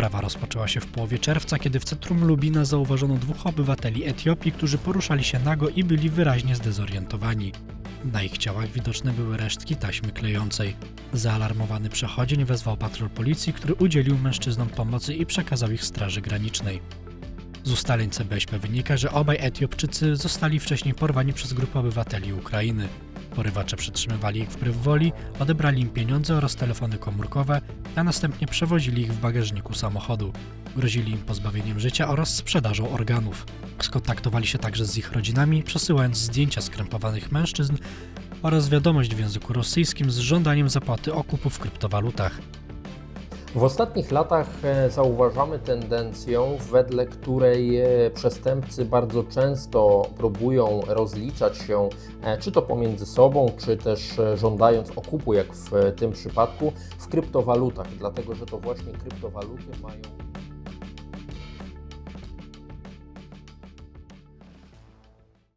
Sprawa rozpoczęła się w połowie czerwca, kiedy w centrum Lubina zauważono dwóch obywateli Etiopii, którzy poruszali się nago i byli wyraźnie zdezorientowani. Na ich ciałach widoczne były resztki taśmy klejącej. Zaalarmowany przechodzień wezwał patrol policji, który udzielił mężczyznom pomocy i przekazał ich Straży Granicznej. Z ustaleń CBŚP wynika, że obaj Etiopczycy zostali wcześniej porwani przez grupę obywateli Ukrainy. Porywacze przetrzymywali ich wbrew woli, odebrali im pieniądze oraz telefony komórkowe, a następnie przewozili ich w bagażniku samochodu. Grozili im pozbawieniem życia oraz sprzedażą organów. Skontaktowali się także z ich rodzinami, przesyłając zdjęcia skrępowanych mężczyzn oraz wiadomość w języku rosyjskim z żądaniem zapłaty okupu w kryptowalutach. W ostatnich latach e, zauważamy tendencję, wedle której e, przestępcy bardzo często próbują rozliczać się, e, czy to pomiędzy sobą, czy też żądając okupu, jak w tym przypadku, w kryptowalutach, dlatego że to właśnie kryptowaluty mają